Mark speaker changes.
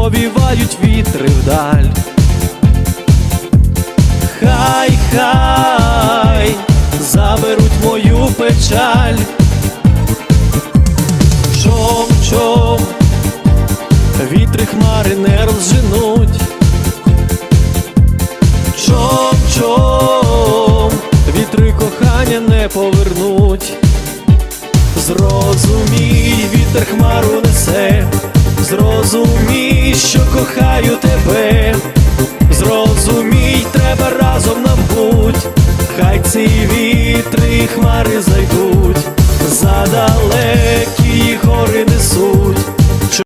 Speaker 1: повівають вітри вдаль. Хай, хай заберуть мою печаль. Чом, чом, вітри хмари не розженуть. Чом, чом, вітри кохання не повернуть. Зрозумій, вітер хмару несе, Зрозумій, що кохаю тебе, зрозумій, треба разом нам будь, хай ці вітри, хмари зайдуть задалекі.